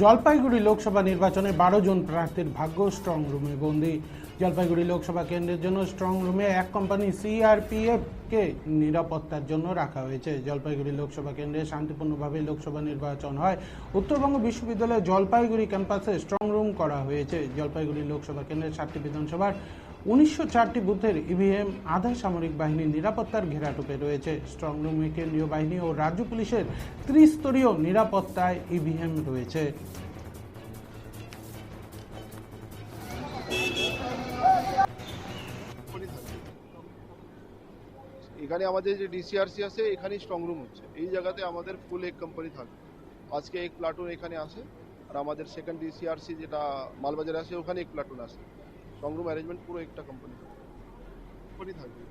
জলপাইগুড়ি লোকসভা নির্বাচনে বারো জন প্রার্থীর ভাগ্য স্ট্রং রুমে বন্দি। জলপাইগুড়ি লোকসভা কেন্দ্রের জন্য স্ট্রং রুমে এক কোম্পানি সিআরপিএফ কে নিরাপত্তার জন্য রাখা হয়েছে। জলপাইগুড়ি লোকসভা কেন্দ্রে শান্তিপূর্ণভাবে লোকসভা নির্বাচন হয়। উত্তরবঙ্গ বিশ্ববিদ্যালয়ের জলপাইগুড়ি ক্যাম্পাসে স্ট্রং করা হয়েছে জলপাইগুড়ি লোকসভা কেন্দ্রের সাতটি বিধানসভার। উনিশশো চারটি বুথের ইভিএম আধা সামরিক বাহিনীর নিরাপত্তার ঘেরাটোপে রয়েছে। স্ট্রং রুমে, কেন্দ্রীয় বাহিনী ও রাজ্য পুলিশের ত্রিস্তরীয় নিরাপত্তায় ইভিএম রয়েছে। এখানে আমাদের যে ডিসিআরসি আছে, এখানেই স্ট্রং রুম হচ্ছে। এই জায়গাতে আমাদের ফুল এক কোম্পানি থাকবে। আজকে এক প্লাটুন এখানে আসে আর আমাদের সেকেন্ড ডিসিআরসি যেটা মালবাজারে আছে, ওখানে এক প্লাটুন আছে। স্ট্রং রুম অ্যারেঞ্জমেন্ট পুরো একটা কোম্পানি কোম্পানি থাকবে।